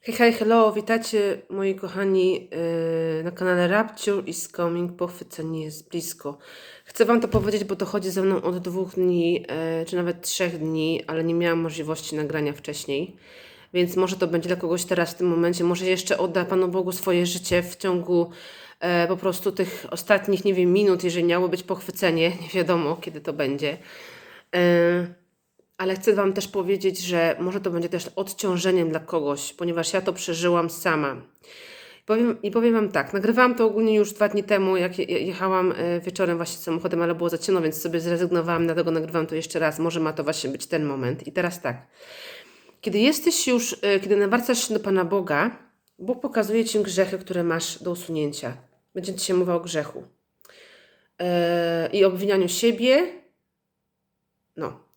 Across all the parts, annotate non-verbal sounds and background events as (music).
Hej, hej, hello, witajcie moi kochani yy, na kanale Rapture is coming, pochwycenie jest blisko. Chcę wam to powiedzieć, bo to chodzi ze mną od dwóch dni, yy, czy nawet trzech dni, ale nie miałam możliwości nagrania wcześniej. Więc może to będzie dla kogoś teraz w tym momencie, może jeszcze odda Panu Bogu swoje życie w ciągu e, po prostu tych ostatnich, nie wiem, minut, jeżeli miało być pochwycenie, (laughs) nie wiadomo kiedy to będzie. E, ale chcę Wam też powiedzieć, że może to będzie też odciążeniem dla kogoś, ponieważ ja to przeżyłam sama. Powiem, I powiem Wam tak, nagrywałam to ogólnie już dwa dni temu, jak je- jechałam e, wieczorem właśnie samochodem, ale było za ciemno, więc sobie zrezygnowałam, dlatego nagrywam to jeszcze raz. Może ma to właśnie być ten moment. I teraz tak. Kiedy jesteś już, e, kiedy nawracasz się do Pana Boga, Bóg pokazuje Ci grzechy, które masz do usunięcia. Będzie Ci się mówił o grzechu. E, I obwinianiu siebie. No.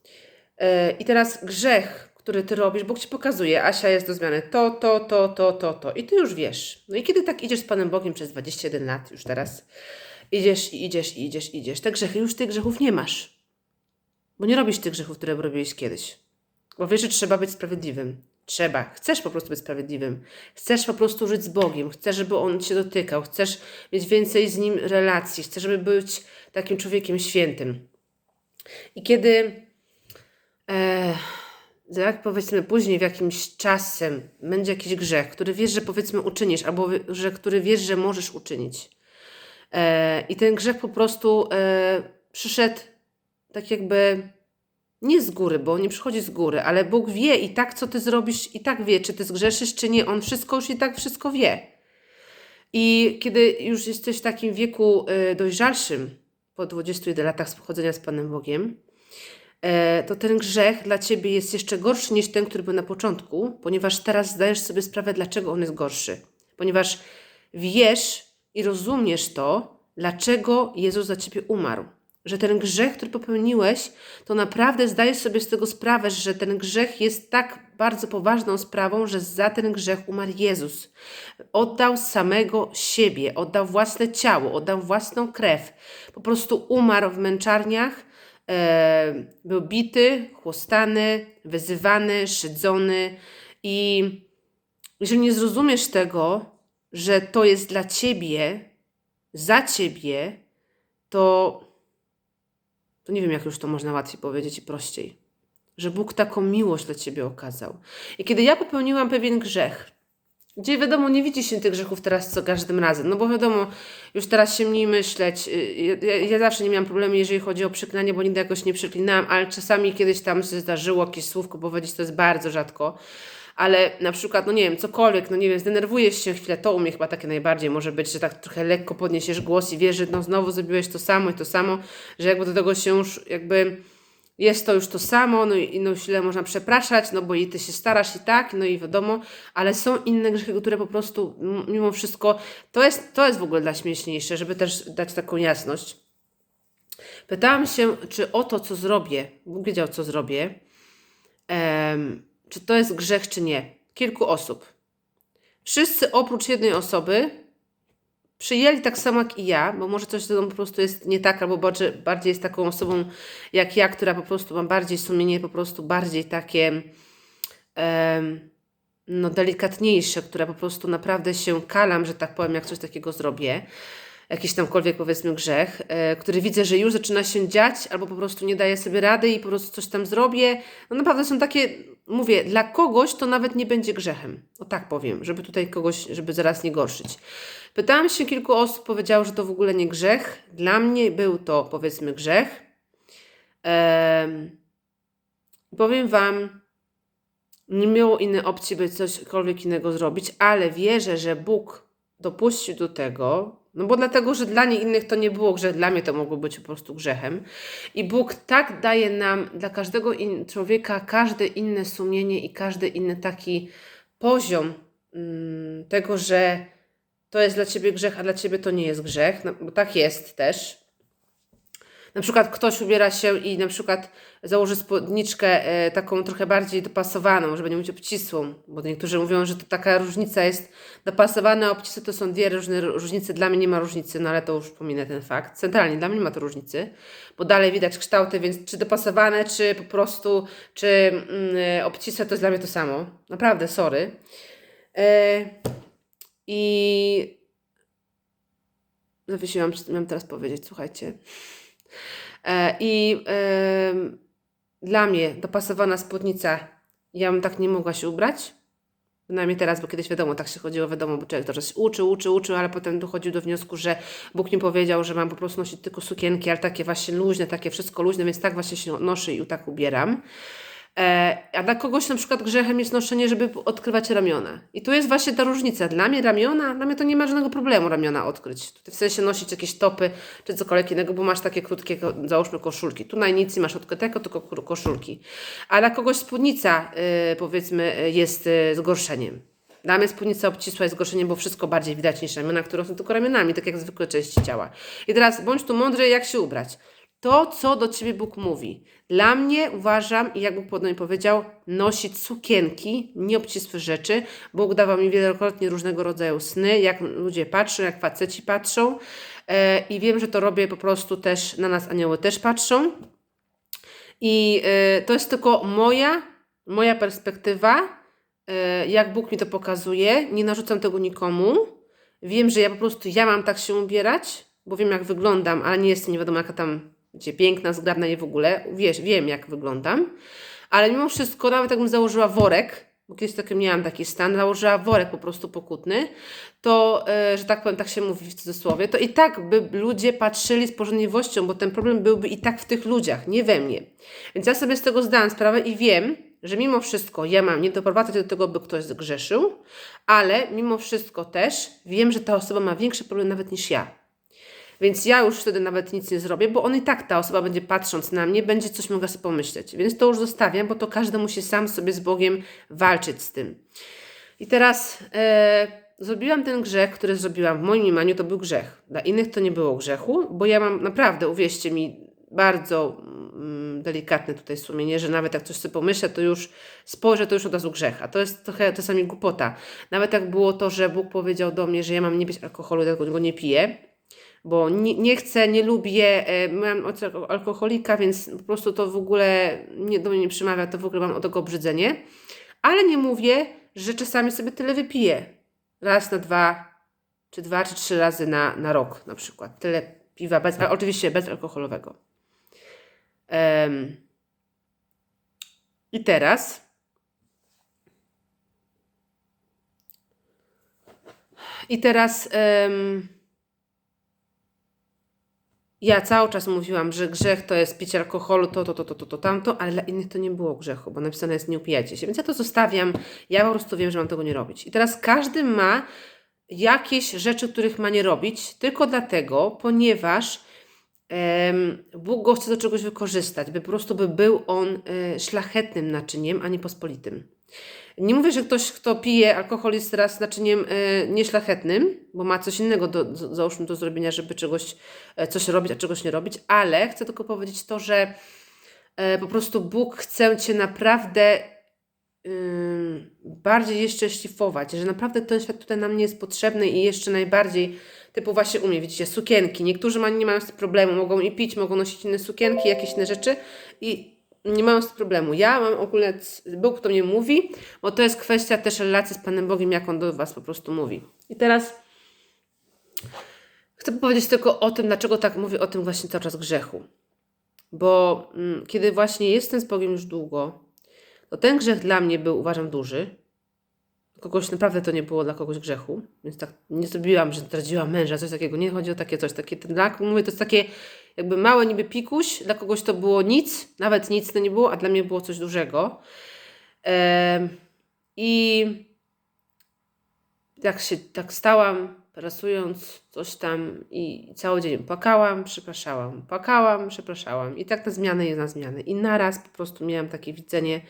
E, I teraz grzech, który Ty robisz, Bóg Ci pokazuje, Asia jest do zmiany to, to, to, to, to, to. I Ty już wiesz. No i kiedy tak idziesz z Panem Bogiem przez 21 lat już teraz, idziesz i idziesz i idziesz idziesz, te grzechy, już tych grzechów nie masz. Bo nie robisz tych grzechów, które robiłeś kiedyś. Bo wiesz, że trzeba być sprawiedliwym. Trzeba. Chcesz po prostu być sprawiedliwym. Chcesz po prostu żyć z Bogiem. Chcesz, żeby On Cię dotykał. Chcesz mieć więcej z Nim relacji. Chcesz, żeby być takim człowiekiem świętym. I kiedy, jak powiedzmy później, w jakimś czasem będzie jakiś grzech, który wiesz, że powiedzmy uczynisz, albo że, który wiesz, że możesz uczynić. E, I ten grzech po prostu e, przyszedł tak jakby nie z góry, bo nie przychodzi z góry, ale Bóg wie i tak, co ty zrobisz, i tak wie, czy ty zgrzeszysz, czy nie. On wszystko już i tak wszystko wie. I kiedy już jesteś w takim wieku y, dojrzalszym, po 21 latach pochodzenia z Panem Bogiem, e, to ten grzech dla ciebie jest jeszcze gorszy niż ten, który był na początku, ponieważ teraz zdajesz sobie sprawę, dlaczego on jest gorszy. Ponieważ wiesz i rozumiesz to, dlaczego Jezus za ciebie umarł. Że ten grzech, który popełniłeś, to naprawdę zdajesz sobie z tego sprawę, że ten grzech jest tak bardzo poważną sprawą, że za ten grzech umarł Jezus. Oddał samego siebie, oddał własne ciało, oddał własną krew. Po prostu umarł w męczarniach, e, był bity, chłostany, wyzywany, szydzony i jeżeli nie zrozumiesz tego, że to jest dla ciebie, za ciebie, to, to nie wiem, jak już to można łatwiej powiedzieć i prościej. Że Bóg taką miłość dla ciebie okazał. I kiedy ja popełniłam pewien grzech, gdzie wiadomo, nie widzi się tych grzechów teraz co każdym razem, no bo wiadomo, już teraz się mniej myśleć. y, Ja, ja zawsze nie miałam problemu, jeżeli chodzi o przeklinanie, bo nigdy jakoś nie przeklinałam, ale czasami kiedyś tam się zdarzyło jakieś słówko powiedzieć, to jest bardzo rzadko. Ale na przykład, no nie wiem, cokolwiek, no nie wiem, zdenerwujesz się chwilę, to u mnie chyba takie najbardziej może być, że tak trochę lekko podniesiesz głos i wiesz, że no znowu zrobiłeś to samo i to samo, że jakby do tego się już jakby jest to już to samo, no i no źle można przepraszać, no bo i ty się starasz i tak, no i wiadomo, ale są inne grzechy, które po prostu mimo wszystko, to jest, to jest w ogóle dla śmieszniejsze, żeby też dać taką jasność. Pytałam się, czy o to, co zrobię, Bóg wiedział, co zrobię, czy to jest grzech, czy nie. Kilku osób. Wszyscy oprócz jednej osoby przyjęli tak samo jak i ja, bo może coś ze mną po prostu jest nie tak, albo bardziej, jest taką osobą jak ja, która po prostu ma bardziej sumienie, po prostu bardziej takie no delikatniejsze, która po prostu naprawdę się kalam, że tak powiem, jak coś takiego zrobię, jakiś tamkolwiek powiedzmy grzech, e, który widzę, że już zaczyna się dziać, albo po prostu nie daję sobie rady i po prostu coś tam zrobię. No naprawdę są takie, mówię, dla kogoś to nawet nie będzie grzechem. O tak powiem, żeby tutaj kogoś, żeby zaraz nie gorszyć. Pytałam się kilku osób, powiedziało, że to w ogóle nie grzech. Dla mnie był to powiedzmy grzech. Em, powiem Wam, nie miało innej opcji, by cośkolwiek innego zrobić, ale wierzę, że Bóg dopuścił do tego, no bo dlatego, że dla innych to nie było grzech, dla mnie to mogło być po prostu grzechem. I Bóg tak daje nam, dla każdego in, człowieka, każde inne sumienie i każdy inny taki poziom mm, tego, że to jest dla ciebie grzech, a dla ciebie to nie jest grzech, no, bo tak jest też. Na przykład ktoś ubiera się i na przykład założy spódniczkę e, taką trochę bardziej dopasowaną, żeby nie mówić obcisłą, bo niektórzy mówią, że to taka różnica jest dopasowane, a obcisłe to są dwie różne różnice. Dla mnie nie ma różnicy, no ale to już pominę ten fakt. Centralnie dla mnie nie ma to różnicy, bo dalej widać kształty, więc czy dopasowane, czy po prostu, czy mm, e, obcisłe to jest dla mnie to samo. Naprawdę, sorry. E, I zawiesiłam, co miałam teraz powiedzieć, słuchajcie. E, I dla mnie dopasowana spódnica, ja bym tak nie mogła się ubrać. Przynajmniej teraz, bo kiedyś wiadomo, tak się chodziło, wiadomo, bo człowiek to się uczył, uczył, uczył, ale potem dochodził do wniosku, że Bóg mi powiedział, że mam po prostu nosić tylko sukienki, ale takie właśnie luźne, takie wszystko luźne, więc tak właśnie się noszę i tak ubieram. E, a dla kogoś na przykład grzechem jest noszenie, żeby odkrywać ramiona. I tu jest właśnie ta różnica. Dla mnie ramiona, dla mnie to nie ma żadnego problemu ramiona odkryć. Tutaj w sensie nosić jakieś topy czy cokolwiek innego, bo masz takie krótkie, załóżmy koszulki. Tu na nic nie masz odkrytego, tylko koszulki. A dla kogoś spódnica, y, powiedzmy, y, jest y, zgorszeniem. Dla mnie spódnica obcisła jest zgorszeniem, bo wszystko bardziej widać niż ramiona, które są tylko ramionami, tak jak zwykłe części ciała. I teraz bądź tu mądry, jak się ubrać. To, co do Ciebie Bóg mówi. Dla mnie uważam, i jak Bóg podobnie powiedział, nosić sukienki, nieobcisłe rzeczy. Bóg dawał mi wielokrotnie różnego rodzaju sny, jak ludzie patrzą, jak faceci patrzą. E, I wiem, że to robię po prostu też, na nas anioły też patrzą. I e, to jest tylko moja, moja perspektywa, e, jak Bóg mi to pokazuje. Nie narzucam tego nikomu. Wiem, że ja po prostu, ja mam tak się ubierać, bo wiem jak wyglądam, ale nie jestem nie wiadomo jaka tam, gdzie piękna, zgrabna, nie w ogóle. Wiesz, wiem jak wyglądam. Ale mimo wszystko, nawet jakbym założyła worek, bo kiedyś taki miałam taki stan, założyła worek po prostu pokutny, to, e, że tak powiem, tak się mówi w cudzysłowie, to i tak by ludzie patrzyli z pożądliwością, bo ten problem byłby i tak w tych ludziach, nie we mnie. Więc ja sobie z tego zdałam sprawę i wiem, że mimo wszystko ja mam nie doprowadzać do tego, by ktoś zgrzeszył, ale mimo wszystko też wiem, że ta osoba ma większy problem nawet niż ja. Więc ja już wtedy nawet nic nie zrobię, bo on i tak, ta osoba będzie patrząc na mnie, będzie coś mogła sobie pomyśleć. Więc to już zostawiam, bo to każdy musi sam sobie z Bogiem walczyć z tym. I teraz e, zrobiłam ten grzech, który zrobiłam w moim mniemaniu, to był grzech. Dla innych to nie było grzechu, bo ja mam naprawdę, uwierzcie mi, bardzo mm, delikatne tutaj sumienie, że nawet jak coś sobie pomyślę, to już spojrzę, to już od razu grzech. A to jest trochę czasami głupota. Nawet jak było to, że Bóg powiedział do mnie, że ja mam nie pić alkoholu, dlatego go nie piję, bo nie, nie chcę, nie lubię, e, mam od alkoholika, więc po prostu to w ogóle nie, do mnie nie przemawia, to w ogóle mam od tego obrzydzenie. Ale nie mówię, że czasami sobie tyle wypiję. Raz na dwa, czy dwa, czy trzy razy na, na rok na przykład. Tyle piwa, bez, a oczywiście bezalkoholowego. Em, I teraz i teraz em, ja cały czas mówiłam, że grzech to jest picie alkoholu, to, to, to, to, to, to, tamto, ale dla innych to nie było grzechu, bo napisane jest nie upijajcie się. Więc ja to zostawiam, ja po prostu wiem, że mam tego nie robić. I teraz każdy ma jakieś rzeczy, których ma nie robić, tylko dlatego, ponieważ em, Bóg go chce do czegoś wykorzystać, by po prostu by był on e, szlachetnym naczyniem, a nie pospolitym. Nie mówię, że ktoś, kto pije alkohol jest teraz naczyniem e, nieszlachetnym, bo ma coś innego do, z- załóżmy do zrobienia, żeby czegoś, e, coś robić, a czegoś nie robić, ale chcę tylko powiedzieć to, że e, po prostu Bóg chce Cię naprawdę bardziej jeszcze szlifować, że naprawdę ten świat tutaj nam nie jest potrzebny i jeszcze najbardziej typu właśnie u widzicie, sukienki. Niektórzy ma, nie mają z tym problemu, mogą i pić, mogą nosić inne sukienki, jakieś inne rzeczy i nie mają z tym problemu. Ja mam ogólnie, Bóg to mnie mówi, bo to jest kwestia też relacji z Panem Bogiem, jak On do Was po prostu mówi. I teraz chcę powiedzieć tylko o tym, dlaczego tak mówię o tym właśnie cały czas grzechu. Bo mm, kiedy właśnie jestem z Bogiem już długo, to ten grzech dla mnie był, uważam, duży. Kogoś naprawdę to nie było dla kogoś grzechu, więc tak nie zrobiłam, że zdradziłam męża, coś takiego. Nie chodzi o takie coś, takie ten dla, mówię, to jest takie jakby małe niby pikuś, dla kogoś to było nic, nawet nic to nie było, a dla mnie było coś dużego. Em, I tak się tak stałam, pracując coś tam i cały dzień płakałam, przepraszałam, płakałam, przepraszałam i tak na zmiany i na zmiany. I naraz po prostu miałam takie widzenie,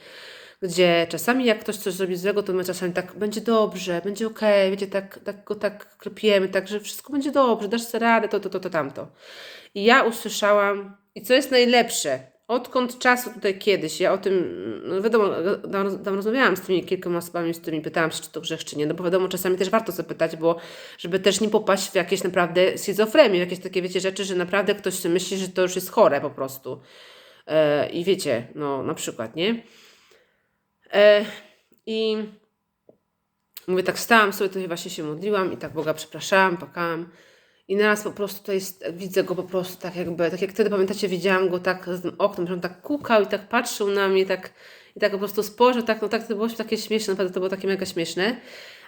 gdzie czasami jak ktoś coś zrobi złego, to my czasami tak, będzie dobrze, będzie okej, wiecie, tak, tak go tak klepiemy, tak, że wszystko będzie dobrze, dasz sobie radę, to, to, to, to, tamto. I ja usłyszałam, i co jest najlepsze, odkąd czasu tutaj kiedyś, ja o tym, no wiadomo, tam, rozmawiałam z tymi kilkoma osobami, z którymi pytałam się, czy to grzech, czy nie, no bo wiadomo, czasami też warto zapytać, bo żeby też nie popaść w jakieś naprawdę schizofrenię, jakieś takie, wiecie, rzeczy, że naprawdę ktoś myśli, że to już jest chore po prostu. E, I wiecie, no na przykład, nie? E, I Mówię, tak stałam sobie, tutaj właśnie się modliłam i tak Boga przepraszałam, płakałam. I naraz po prostu jest, widzę go po prostu tak jakby, tak jak wtedy pamiętacie, widziałam go tak z tym oknem, że on tak kukał i tak patrzył na mnie tak, i tak po prostu spojrzał, tak, no tak to było takie śmieszne, naprawdę to było takie mega śmieszne.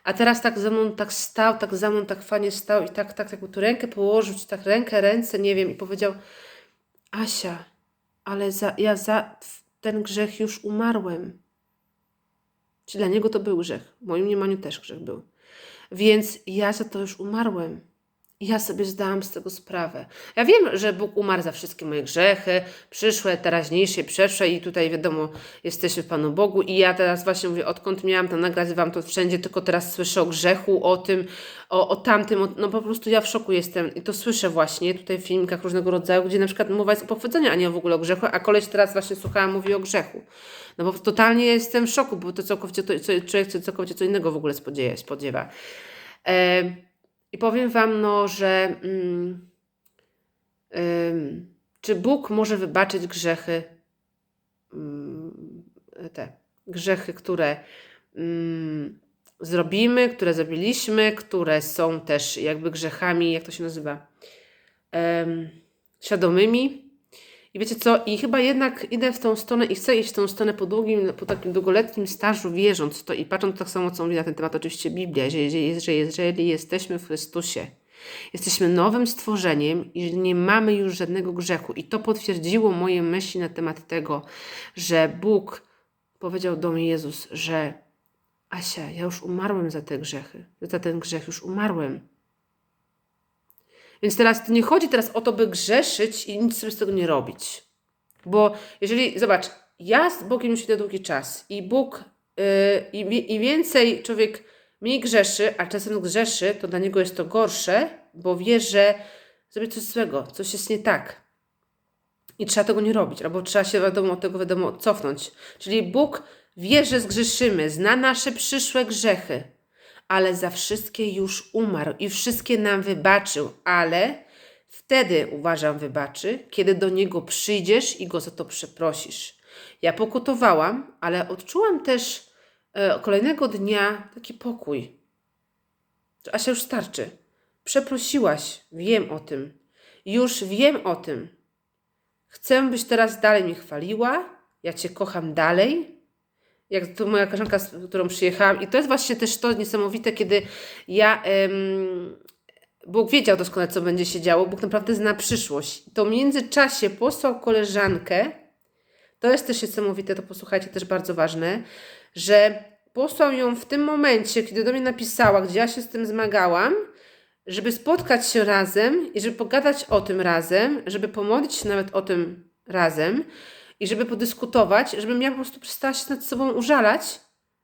A teraz tak za mną tak stał, tak za mną tak fajnie stał i tak, tak jakby tu rękę położył, czy tak rękę, ręce, nie wiem, i powiedział Asia, ale za, ja za ten grzech już umarłem. Czy dla niego to był grzech? W moim mniemaniu też grzech był. Więc ja za to już umarłem. Ja sobie zdałam z tego sprawę. Ja wiem, że Bóg umarł za wszystkie moje grzechy, przyszłe, teraźniejsze, przeszłe i tutaj wiadomo, jesteśmy w Panu Bogu i ja teraz właśnie mówię, odkąd miałam to nagrać Wam to wszędzie, tylko teraz słyszę o grzechu, o tym, o, o tamtym, o, no po prostu ja w szoku jestem i to słyszę właśnie tutaj w filmikach różnego rodzaju, gdzie na przykład mowa jest o pochwyceniu, a nie w ogóle o grzechu, a koleś teraz właśnie słuchałam, mówi o grzechu. No bo totalnie jestem w szoku, bo to całkowicie, to, człowiek całkowicie co innego w ogóle spodziewa. spodziewa. E, i powiem Wam, no, że mm, czy Bóg może wybaczyć grzechy, mm, te grzechy, które mm, zrobimy, które zrobiliśmy, które są też jakby grzechami, jak to się nazywa, świadomymi, i wiecie co? I chyba jednak idę w tą stronę i chcę iść w tą stronę po długim, po takim długoletnim stażu, wierząc to i patrząc tak samo, co mówi na ten temat oczywiście Biblia, że jeżeli, że jeżeli jesteśmy w Chrystusie, jesteśmy nowym stworzeniem i nie mamy już żadnego grzechu. I to potwierdziło moje myśli na temat tego, że Bóg powiedział do mnie Jezus, że Asia, ja już umarłem za te grzechy, za ten grzech już umarłem. Więc teraz nie chodzi teraz o to, by grzeszyć i nic sobie z tego nie robić. Bo jeżeli, zobacz, ja z Bogiem już idę długi czas i Bóg yy, i, więcej człowiek mniej grzeszy, a czasem grzeszy, to dla niego jest to gorsze, bo wie, że zrobi coś złego, coś jest nie tak. I trzeba tego nie robić, albo trzeba się wiadomo od tego wiadomo cofnąć. Czyli Bóg wie, że zgrzeszymy, zna nasze przyszłe grzechy ale za wszystkie już umarł i wszystkie nam wybaczył, ale wtedy, uważam, wybaczy, kiedy do Niego przyjdziesz i Go za to przeprosisz. Ja pokutowałam, ale odczułam też e, kolejnego dnia taki pokój. Asia już starczy. Przeprosiłaś, wiem o tym. Już wiem o tym. Chcę, byś teraz dalej mnie chwaliła. Ja Cię kocham dalej jak to moja koleżanka, z którą przyjechałam. I to jest właśnie też to niesamowite, kiedy ja. Ym, Bóg wiedział doskonale, co będzie się działo. Bóg naprawdę zna przyszłość. To w międzyczasie posłał koleżankę. To jest też niesamowite, to posłuchajcie, też bardzo ważne, że posłał ją w tym momencie, kiedy do mnie napisała, gdzie ja się z tym zmagałam, żeby spotkać się razem i żeby pogadać o tym razem, żeby pomodlić się nawet o tym razem i żeby podyskutować, żebym ja po prostu przestała się nad sobą użalać,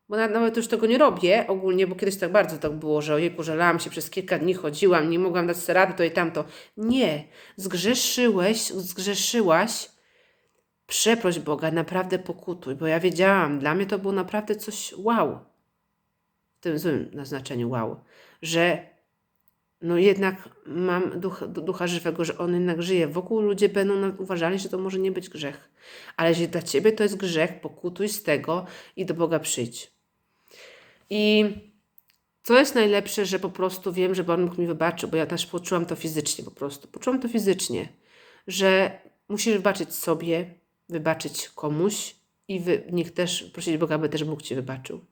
bo nawet już tego nie robię ogólnie, bo kiedyś tak bardzo tak było, że ojejku, żalałam się, przez kilka dni chodziłam, nie mogłam dać rady, to i tamto. Nie, zgrzeszyłeś, zgrzeszyłaś, przeproś Boga, naprawdę pokutuj, bo ja wiedziałam, dla mnie to było naprawdę coś wow, w tym złym naznaczeniu wow, że no jednak mam duch, ducha żywego, że on jednak żyje. Wokół ludzie będą uważali, że to może nie być grzech. Ale jeżeli dla ciebie to jest grzech, pokutuj z tego i do Boga przyjdź. I co jest najlepsze, że po prostu wiem, że Pan Bóg mi wybaczył, bo ja też poczułam to fizycznie po prostu. Poczułam to fizycznie, że musisz wybaczyć sobie, wybaczyć komuś i wy, niech też prosić Boga, aby też Bóg ci wybaczył.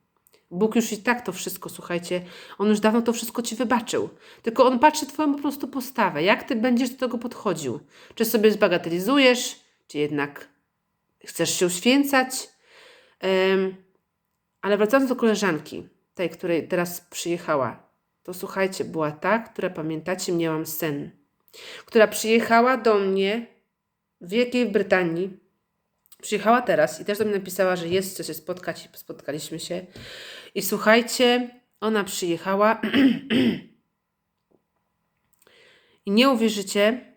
Bóg już i tak to wszystko, słuchajcie, On już dawno to wszystko Ci wybaczył. Tylko On patrzy Twoją po prostu postawę. Jak Ty będziesz do tego podchodził? Czy sobie zbagatelizujesz, czy jednak chcesz się uświęcać? Um, ale wracając do koleżanki, tej, której teraz przyjechała, to słuchajcie, była ta, która pamiętacie, miałam sen, która przyjechała do mnie w Wielkiej Brytanii Przyjechała teraz i też do mnie napisała, że jest, chce się spotkać spotkaliśmy się. I słuchajcie, ona przyjechała (clears throat) i nie uwierzycie,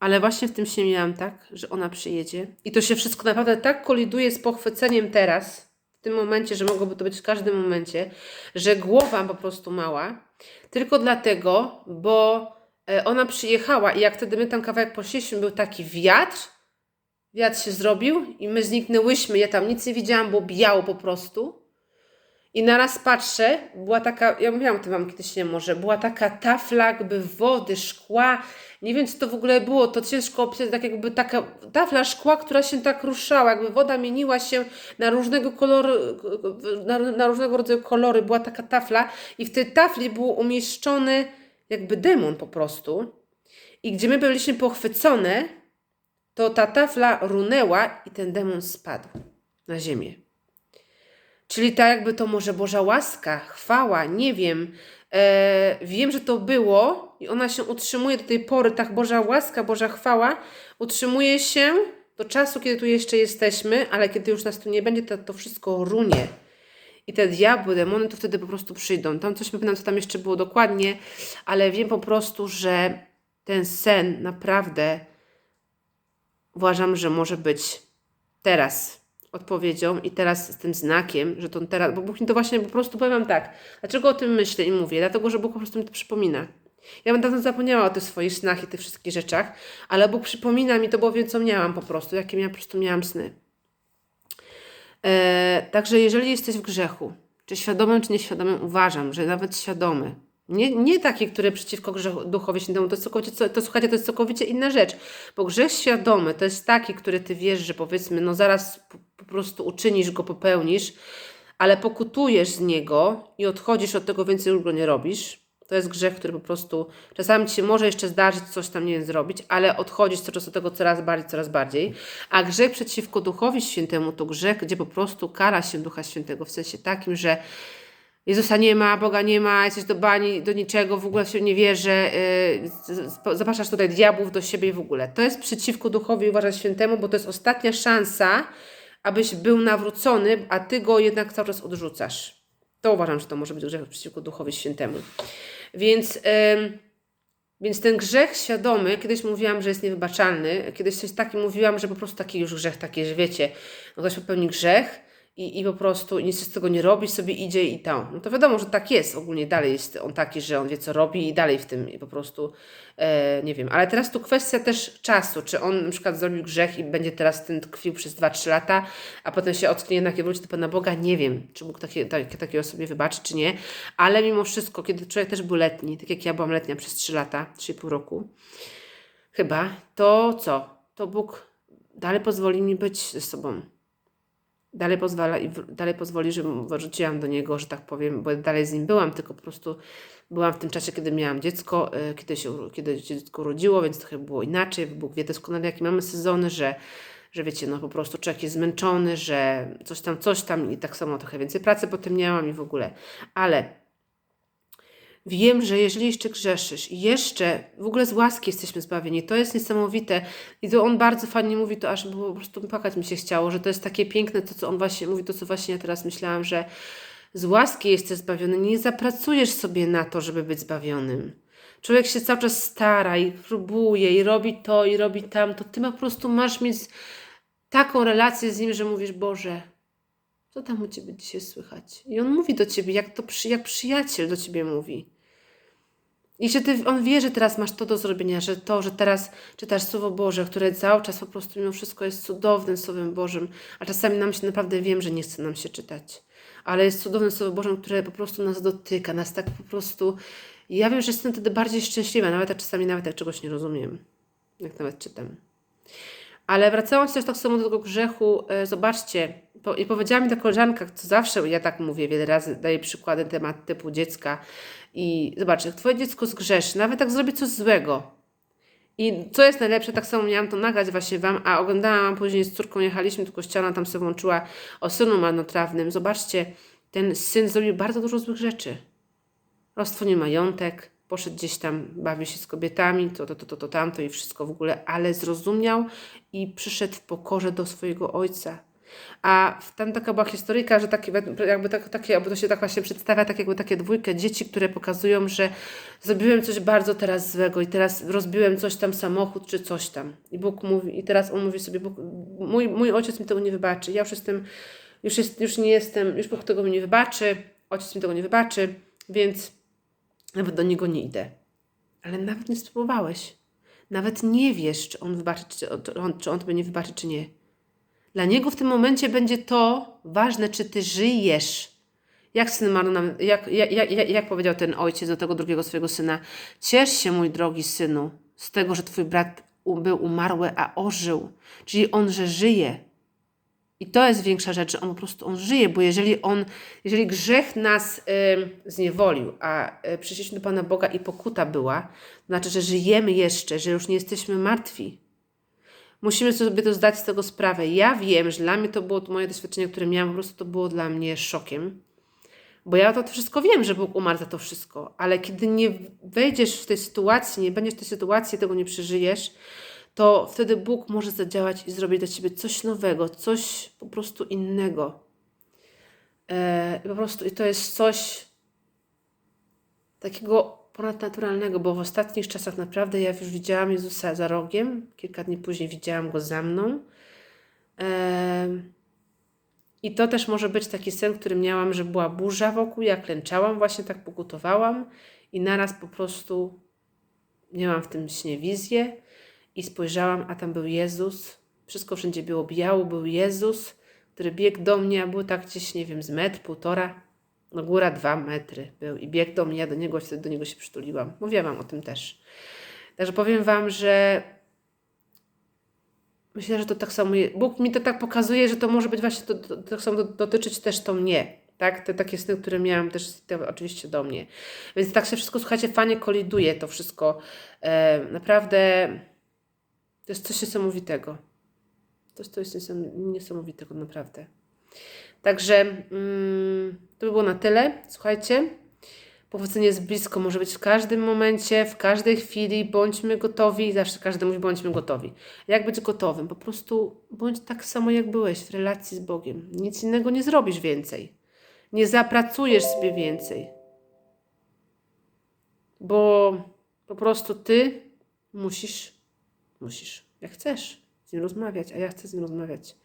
ale właśnie w tym się miałam tak, że ona przyjedzie. I to się wszystko naprawdę tak koliduje z pochwyceniem teraz, w tym momencie, że mogłoby to być w każdym momencie, że głowa po prostu mała. Tylko dlatego, bo e, ona przyjechała i jak wtedy my tam kawałek poszliśmy, był taki wiatr, wiatr się zrobił i my zniknęłyśmy. Ja tam nic nie widziałam, bo biało po prostu. I naraz patrzę, była taka, ja mówiłam o tym wam kiedyś nie może, była taka tafla jakby wody, szkła, nie wiem co to w ogóle było, to ciężko opisać, tak jakby taka tafla szkła, która się tak ruszała, jakby woda mieniła się na różnego koloru, na, na różnego rodzaju kolory, była taka tafla i w tej tafli był umieszczony jakby demon po prostu. I gdzie my byliśmy pochwycone, to ta tafla runęła i ten demon spadł na ziemię. Czyli tak jakby to może Boża łaska, chwała, nie wiem. E, wiem, że to było i ona się utrzymuje do tej pory, tak Boża łaska, Boża chwała utrzymuje się do czasu, kiedy tu jeszcze jesteśmy, ale kiedy już nas tu nie będzie, to to wszystko runie. I te diabły, demony to wtedy po prostu przyjdą. Tam coś pamiętam, co tam jeszcze było dokładnie, ale wiem po prostu, że ten sen naprawdę uważam, że może być teraz odpowiedzią i teraz z tym znakiem, że to teraz, bo Bóg mi to właśnie po prostu powiem tak. Dlaczego o tym myślę i mówię? Dlatego, że Bóg po prostu mi to przypomina. Ja bym dawno zapomniała o tych swoich snach i tych wszystkich rzeczach, ale Bóg przypomina mi to, bo wiem, co miałam po prostu, jakie ja po prostu miałam sny. E, także jeżeli jesteś w grzechu, czy świadomym, czy nieświadomym, uważam, że nawet świadomy, nie, nie taki, który przeciwko grzechu, duchowi świętemu, to, całkowicie, to słuchajcie, to jest całkowicie inna rzecz. Bo grzech świadomy to jest taki, który ty wiesz, że powiedzmy, no zaraz po, po prostu uczynisz go, popełnisz, ale pokutujesz z niego i odchodzisz od tego, więcej już go nie robisz. To jest grzech, który po prostu czasami ci się może jeszcze zdarzyć coś tam, nie wiem, zrobić, ale odchodzisz coraz czas od tego coraz bardziej, coraz bardziej. A grzech przeciwko Duchowi Świętemu to grzech, gdzie po prostu kara się Ducha Świętego w sensie takim, że Jezusa nie ma, Boga nie ma, jesteś do bani, do niczego, w ogóle się nie wierzę, yy, zapraszasz tutaj diabłów do siebie w ogóle. To jest przeciwko Duchowi Uważaj Świętemu, bo to jest ostatnia szansa, abyś był nawrócony, a Ty go jednak cały czas odrzucasz. To uważam, że to może być grzech przeciwko Duchowi Świętemu. Więc, więc ten grzech świadomy, kiedyś mówiłam, że jest niewybaczalny, kiedyś coś taki mówiłam, że po prostu taki już grzech, taki, że wiecie, no ktoś popełni grzech, i, i po prostu nic z tego nie robi, sobie idzie i to. No to wiadomo, że tak jest. Ogólnie dalej jest on taki, że on wie, co robi i dalej w tym po prostu e, nie wiem. Ale teraz tu kwestia też czasu. Czy on na przykład zrobił grzech i będzie teraz tym tkwił przez 2-3 lata, a potem się ocknie jednak i wróci do Pana Boga? Nie wiem, czy Bóg takie, takie, takiej osobie wybaczy, czy nie. Ale mimo wszystko, kiedy człowiek też był letni, tak jak ja byłam letnia przez 3 lata, 3,5 roku, chyba, to co? To Bóg dalej pozwoli mi być ze sobą dalej pozwala dalej pozwoli, że wróciłam do niego, że tak powiem, bo dalej z nim byłam, tylko po prostu byłam w tym czasie, kiedy miałam dziecko, e, kiedy się kiedy dziecko urodziło, więc trochę było inaczej. Bóg wie doskonale, jakie mamy sezony, że, że wiecie, no po prostu człowiek jest zmęczony, że coś tam, coś tam i tak samo trochę więcej pracy potem miałam i w ogóle. Ale Wiem, że jeżeli jeszcze grzeszysz jeszcze w ogóle z łaski jesteśmy zbawieni, to jest niesamowite. I to on bardzo fajnie mówi, to aż po prostu płakać mi się chciało, że to jest takie piękne, to co on właśnie mówi, to co właśnie ja teraz myślałam, że z łaski jesteś zbawiony. Nie zapracujesz sobie na to, żeby być zbawionym. Człowiek się cały czas stara i próbuje i robi to i robi tam, to ty po prostu masz mieć taką relację z nim, że mówisz, Boże, co tam u ciebie dzisiaj słychać? I on mówi do ciebie, jak, to, jak przyjaciel do ciebie mówi. I że ty, on wie, że teraz masz to do zrobienia, że to, że teraz czytasz Słowo Boże, które cały czas po prostu mimo wszystko jest cudownym Słowem Bożym, a czasami nam się naprawdę wiem, że nie chce nam się czytać, ale jest cudownym Słowem Bożym, które po prostu nas dotyka, nas tak po prostu... Ja wiem, że jestem wtedy bardziej szczęśliwa, nawet jak czasami nawet jak czegoś nie rozumiem, jak nawet czytam. Ale wracając też tak samo do tego grzechu, e, zobaczcie, po, i powiedziała mi ta koleżanka, co zawsze ja tak mówię, wiele razy daję przykłady temat typu dziecka, i zobacz, jak twoje dziecko zgrzeszy, nawet tak zrobi coś złego. I co jest najlepsze, tak samo miałam to nagrać właśnie Wam, a oglądałam później z córką, jechaliśmy do kościoła, tam sobie włączyła o synu marnotrawnym. Zobaczcie, ten syn zrobił bardzo dużo złych rzeczy. Roztwonił majątek, poszedł gdzieś tam, bawił się z kobietami, to, to, to, to, to, tamto i wszystko w ogóle, ale zrozumiał i przyszedł w pokorze do swojego ojca. A tam taka była historyjka, że takie, jakby tak, takie, jakby to się tak właśnie przedstawia, tak jakby takie dwójkę dzieci, które pokazują, że zrobiłem coś bardzo teraz złego i teraz rozbiłem coś tam, samochód czy coś tam. I Bóg mówi, i teraz on mówi sobie, Bóg, mój, mój ojciec mi tego nie wybaczy. Ja już jestem, już, jest, już nie jestem, już Bóg tego mi nie wybaczy, ojciec mi tego nie wybaczy, więc nawet do niego nie idę. Ale nawet nie spróbowałeś. Nawet nie wiesz, czy on wybaczy, czy on, czy on wybaczy, czy nie. Dla niego w tym momencie będzie to ważne, czy ty żyjesz. Jak syn marł nam, jak, jak, jak, jak, powiedział ten ojciec do tego drugiego swojego syna, ciesz się mój drogi synu z tego, że twój brat był umarły, a ożył. Czyli on, że żyje. I to jest większa rzecz, że on po prostu on żyje, bo jeżeli on, jeżeli grzech nas y, zniewolił, a y, przyszliśmy do Pana Boga i pokuta była, to znaczy, że żyjemy jeszcze, że już nie jesteśmy martwi. Musimy sobie to zdać z tego sprawę. Ja wiem, że dla mnie to było to moje doświadczenie, które miałam, po prostu to było dla mnie szokiem. Bo ja to wszystko wiem, że Bóg umarł za to wszystko, ale kiedy nie wejdziesz w tej sytuacji, nie będziesz w tej sytuacji, tego nie przeżyjesz, to wtedy Bóg może zadziałać i zrobić dla ciebie coś nowego, coś po prostu innego. E, po prostu i to jest coś takiego ponadnaturalnego, bo w ostatnich czasach naprawdę ja już widziałam Jezusa za rogiem, kilka dni później widziałam Go za mną. I to też może być taki sen, który miałam, że była burza wokół, ja klęczałam, właśnie tak pokutowałam i naraz po prostu miałam w tym śnie wizję i spojrzałam, a tam był Jezus. Wszystko wszędzie było biało, był Jezus, który biegł do mnie, a był tak gdzieś, nie wiem, z metr, półtora, no góra dwa metry był i biegł do mnie, ja do niego, wtedy do niego się przytuliłam. Mówiłam wam o tym też. Także powiem wam, że myślę, że to tak samo, Bóg mi to tak pokazuje, że to może być właśnie, to, to, tak samo do- dotyczyć też to mnie. Tak, te takie sny, które miałam też te, oczywiście do mnie. Więc tak się wszystko, słuchajcie, fajnie koliduje to wszystko. E, naprawdę to jest coś niesamowitego. To jest coś niesam- niesamowitego, naprawdę. Także mm, to by było na tyle. Słuchajcie, powodzenie jest blisko, może być w każdym momencie, w każdej chwili. Bądźmy gotowi. Zawsze każdy mówi, bądźmy gotowi. Jak być gotowym? Po prostu bądź tak samo, jak byłeś w relacji z Bogiem. Nic innego nie zrobisz więcej. Nie zapracujesz sobie więcej. Bo po prostu ty musisz, musisz, jak chcesz z nim rozmawiać, a ja chcę z nim rozmawiać.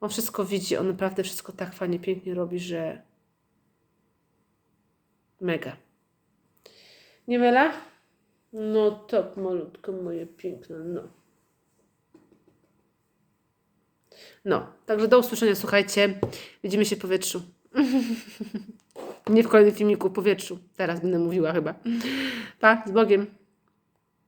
On wszystko widzi, on naprawdę wszystko tak fajnie, pięknie robi, że mega. Nie mylę? No tak, malutko moje piękne, no. No, także do usłyszenia, słuchajcie. Widzimy się w powietrzu. (laughs) Nie w kolejnym filmiku, w powietrzu. Teraz będę mówiła chyba. Pa, z Bogiem.